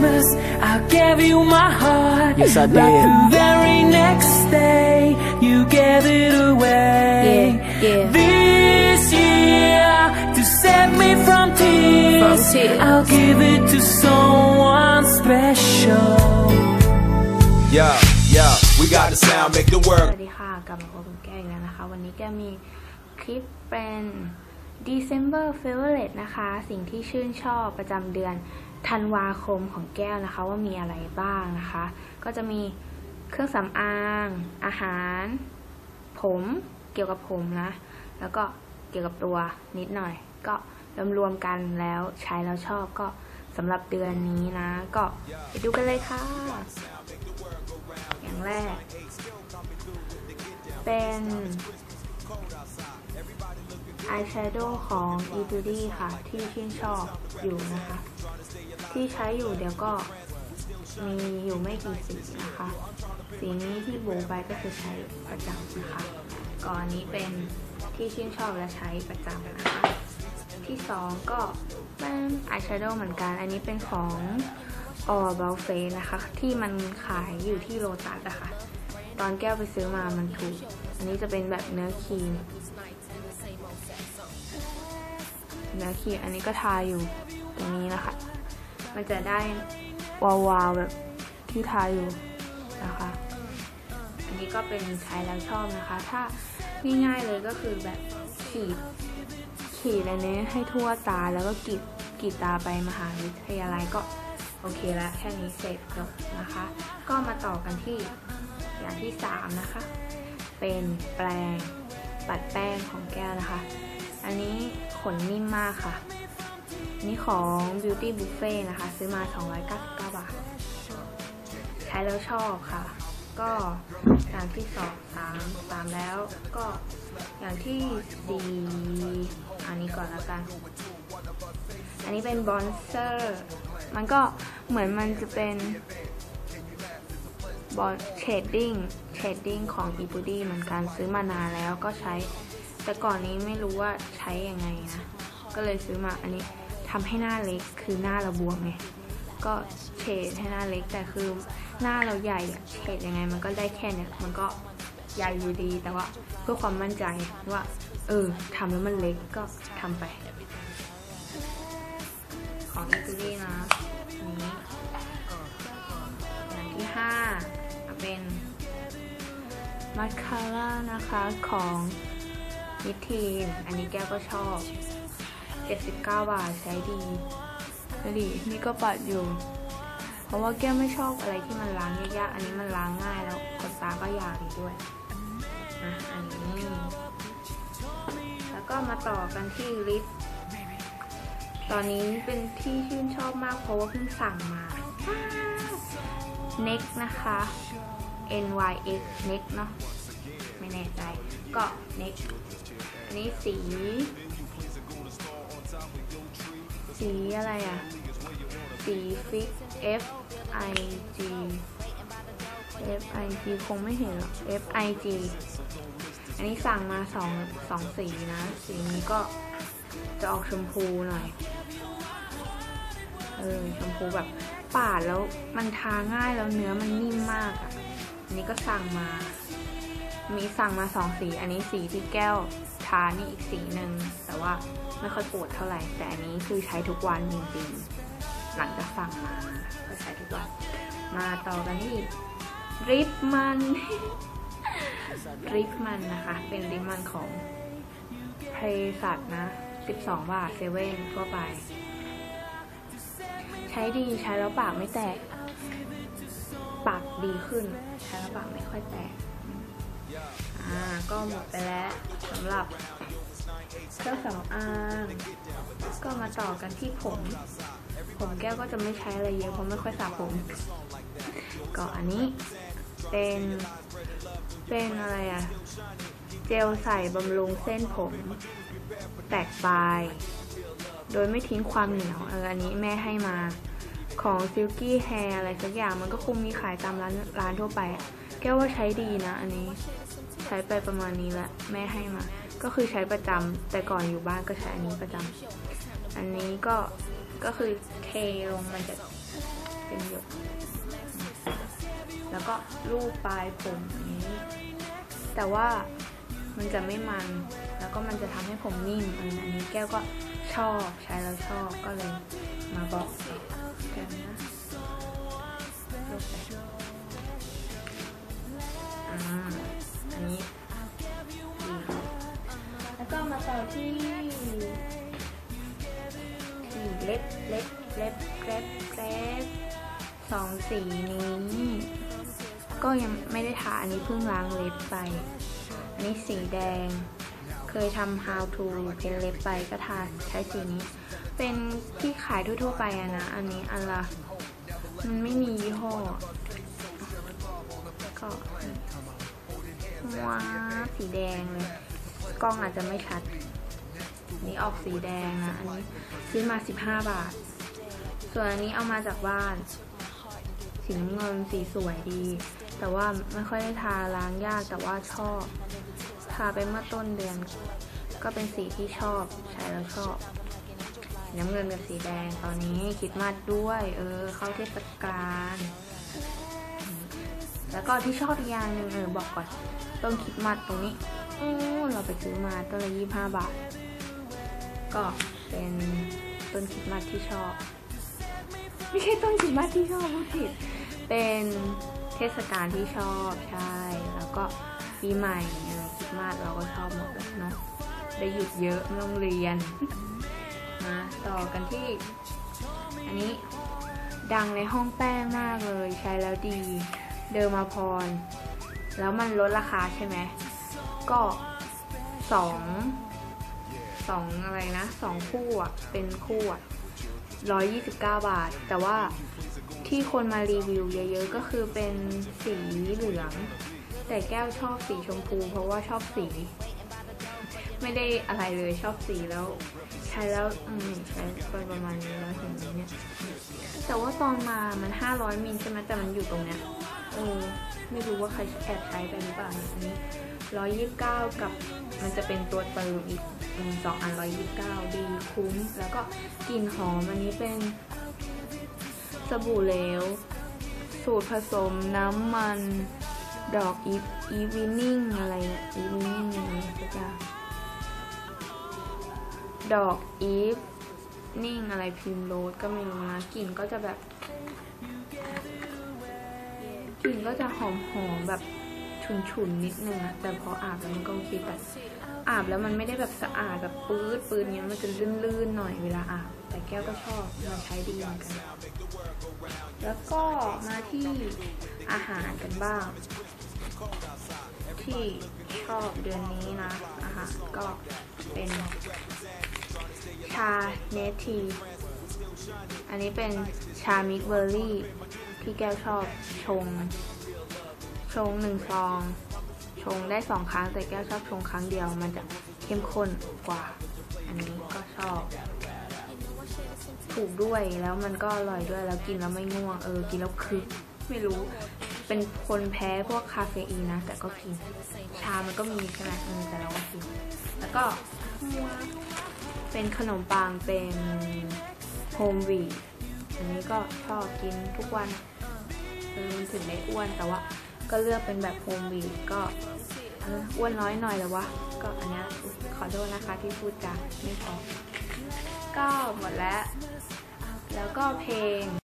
Christmas, I gave you my heart. Yes, I But did. the very next day, you gave it away. Yeah, yeah. This year, to save me from tears, From tears. I'll give it to someone special. Yeah, yeah, we got the sound, make the ส world วัสดีค่ะกลับมาพบกับแก้วอีกแล้วนะคะ วันนี้แก้วมีคลิปเป็น December Favorite นะคะ สิ่งที่ชื่นชอบประจำเดือน ธันวาคมของแก้วนะคะว่ามีอะไรบ้างนะคะ ก็จะมีเครื่องสำอาง อาหาร ผมเกี่ยวกับผมนะ แล้วก็เกี่ยวกับตัวนิดหน่อย ก็รวมๆกันแล้วใช้แล้วชอบก็สำหรับเดือนนี้นะ ก็ไปดูกันเลยค่ะ อย่างแรก เป็นอายแชโดว์ของ e t u d y ค่ะ ที่ชื่นชอบอยู่นะคะ ที่ใช้อยู่เดี๋ยวก็มีอยู่ไม่กี่สีนะคะ สีนี้ที่โบไปก็คือใช้ประจำนะคะ ก่อนนี้เป็นที่ชื่นชอบและใช้ประจำนะคะ ที่สองก็เป็นอายแชโดว์เหมือนกัน อันนี้เป็นของออ b บ l เฟนะคะ ที่มันขายอยู่ที่โลตัสอะคะ่ะ ตอนแก้วไปซื้อมามันถูก อันนี้จะเป็นแบบเนื้อครีมเนื้อครีมอันนี้ก็ทาอยู่ตรงนี้นะคะ มันจะได้วาวๆแบบที่ทาอยู่นะคะ อันนี้ก็เป็นใช้แล้วชอบนะคะ ถ้าง่ายๆเลยก็คือแบบขีดขีดอันนี้ให้ทั่วตาแล้วก็กรีดกรีดตาไปมหาวิทยาลัยก็โอเคละแค่นี้เสร็จจบนะคะ ก็มาต่อกันที่อย่างที่สามนะคะ เป็นแปรงปัดแป้งของแก้วนะคะ อันนี้ขนนิ่มมากค่ะ นี่ของ Beauty Buffet นะคะ ซื้อมา 299 บาท ใช้แล้วชอบค่ะ ก็อย่างที่สองสามสามแล้วก็อย่างที่สี่อันนี้ก่อนละกัน อันนี้เป็นบอนเซอร์ มันก็เหมือนมันจะเป็นบอลเชดดิ้งเชดดิ้งของ e b o d y เหมือนกันซื้อมานานแล้วก็ใช้ แต่ก่อนนี้ไม่รู้ว่าใช้ยังไงนะ ก็เลยซื้อมาอันนี้ ทำให้หน้าเล็กคือหน้าเราบวมไงก็เฉดให้หน้าเล็กแต่คือหน้าเราใหญ่เฉดยังไงมันก็ได้แค่เนี้ยมันก็ใหญ่อยู่ดีแต่ว่าเพื่อความมั่นใจว่าเออทำแล้วมันเล็กก็ทำไป ของอิตาลีนะนี้อย่างที่ห้าเป็นมัสคาร่านะคะของนิทีนอันนี้แก้วก็ชอบ 79 บาทใช้ดีดูดินี่ก็ปัดอยู่ เพราะว่าแก้วไม่ชอบอะไรที่มันล้างยากๆ อันนี้มันล้างง่ายแล้วขนตาก็ยาวดีด้วยนะอันนี้ แล้วก็มาต่อกันที่ลิป ตอนนี้เป็นที่ชื่นชอบมากเพราะว่าเพิ่งสั่งมา neck นะคะ NYX neck เนาะไม่แน่ใจ ก็ neck อันนี้สี สีอะไรอะ สีฟิก F I G F I G คงไม่เห็นหรอก F I G อันนี้สั่งมาสองสองสีนะ สีนี้ก็จะออกชมพูหน่อย เออ ชมพูแบบปาดแล้วมันทาง่ายแล้วเนื้อมันนิ่มมากอะ่ะ อันนี้ก็สั่งมา มีสั่งมาสองสี อันนี้สีที่แก้วทานี่อีกสีหนึ่งแต่ว่า ไม่ค่อยปวดเท่าไหร่ แต่อันนี้คือใช้ทุกวันจริงๆ หลังจากสั่งมาก็ใช้ทุกวัน มาต่อกันที่ริปมันริปมันนะคะ เป็นริปมันของเพรสัตนะ 12 บาทเซเว่นทั่วไป ใช้ดีใช้แล้วปากไม่แตก ปากดีขึ้น ใช้แล้วปากไม่ค่อยแตก อ่า ก็หมดไปแล้วสำหรับ เครื่องสำอางก็มาต่อกันที่ผม ผมแก้วก็จะไม่ใช้อะไรเยอะเพราะไม่ค่อยสระผม ก็อันนี้เป็น เป็นอะไรอะเจลใส่บำรุงเส้นผม แตกปลาย โดยไม่ทิ้งความเหนียวเอออันนี้แม่ให้มาของ Silky Hair อะไรสักอย่างมันก็คงมีขายตามร้านร้านทั่วไปแก้วว่าใช้ดีนะอันนี้ ใช้ไปประมาณนี้แหละ แม่ให้มา ก็คือใช้ประจำแต่ก่อนอยู่บ้านก็ใช้อันนี้ประจำอันนี้ก็ก็คือเทลงมันจะเป็นหยกแล้วก็รูปปลายผมอย่างนี้ แต่ว่ามันจะไม่มัน แล้วก็มันจะทำให้ผมนิ่มอันอันนี้แก้วก็ชอบใช้แล้วชอบก็เลยมาบอกกันนะ แล้วก็มาต่อที่สีเล็บเล็บเล็บเล็บเล็บสองสีนี้ ก็ยังไม่ได้ทาอันนี้เพิ่งล้างเล็บไป อันนี้สีแดง เคยทำ how to เพนเล็บไปก็ทาใช้สีนี้ เป็นที่ขายทั่วๆไปอะนะ อันนี้อันละมันไม่มียี่ห้อ ก็ว้าสีแดงเลย กล้องอาจจะไม่ชัด นี่ออกสีแดงนะ อันนี้ซื้อมา 15 บาท ส่วนอันนี้เอามาจากบ้าน สีน้ำเงินสีสวยดี แต่ว่าไม่ค่อยได้ทาล้างยากแต่ว่าชอบ ทาไปเมื่อต้นเดือน ก็เป็นสีที่ชอบ ใช้แล้วชอบ น้ำเงินกับสีแดงตอนนี้คิดมาดด้วย เออ เข้าเทศกาลแล้วก็ที่ชอบอีกอย่างหนึ่งเออบอกก่อนต้นคิดมัดตรงนี้ เราไปซื้อมาต้นละยี่ห้าบาท ก็เป็นต้นคิดมัดที่ชอบ ไม่ใช่ต้นคริสต์มาสที่ชอบพูดผิด เป็นเทศกาลที่ชอบใช่ แล้วก็ปีใหม่คริสต์มาสเราก็ชอบหมดเลยเนาะได้หยุดเยอะไม่ต้องเรียนมาต่อกันที่ อันนี้ดังในห้องแป้งมากเลยใช้แล้วดี เดิมมาพร แล้วมันลดราคาใช่ไหม ก็สองสองอะไรนะสองคู่อะ เป็นคู่อะ129บาท แต่ว่าที่คนมารีวิวเยอะๆ ก็คือเป็นสีเหลือง แต่แก้วชอบสีชมพู เพราะว่าชอบสี ไม่ได้อะไรเลยชอบสีแล้ว ใช้แล้วอืมใช้ไปประมาณนี้แล้วเห็นไหมเนี่ยแต่ว่าตอนมามัน500มิลใช่ไหมแต่มันอยู่ตรงเนี้ยเออไม่รู้ว่าใครแอบใช้ไปหรือเปล่าอันนี้ 129 กับมันจะเป็นตัวเติมอีกสองอัน 129 ดีคุ้ม แล้วก็กลิ่นหอมอันนี้เป็นสบู่เหลว สูตรผสมน้ำมันดอกอีฟอีวินิ่งอะไรอีวินิ่งอะไรกอย่างดอกอีฟนิ่งอะไรพิมโรสก็ไม่รู้นะกลิ่นก็จะแบบกลิ่นก็จะหอมหอมแบบ ฉุนๆนิดนึงอะแต่พออาบแล้วมันก็โอเคแต่อาบแล้วมันไม่ได้แบบสะอาดแบบปื๊ดปื๊ดเนี้ยมันจะลื่นๆหน่อยเวลาอาบแต่แก้วก็ชอบมันใช้ดีเหมือนกัน แล้วก็มาที่อาหารกันบ้าง ที่ชอบเดือนนี้นะ อาหารก็เป็นชาเนที อันนี้เป็นชามิกเบอร์รี่ที่แก้วชอบชง ชงหนึ่งซอง ชงได้สองครั้งแต่แก้วชอบชงครั้งเดียว มันจะเข้มข้นกว่า อันนี้ก็ชอบถูกด้วยแล้วมันก็อร่อยด้วยแล้วกินแล้วไม่ง่วงเออกินแล้วคึกไม่รู้เป็นคนแพ้พวกคาเฟอีนนะ แต่ก็กิน ชามันก็มีใช่ไหมเออแต่เราก็กิน แล้วก็เป็นขนมปังเป็นโฮมวีอันนี้ก็ชอบกินทุกวันมันถึงได้อ้วนแต่ว่า ก็เลือกเป็นแบบโฮมวีก็อออ้วนน้อยหน่อยแล้ววะก็อันนี้ขอโทษนะคะที่พูดจาไม่พอก็หมดแล้ว แล้วก็เพลง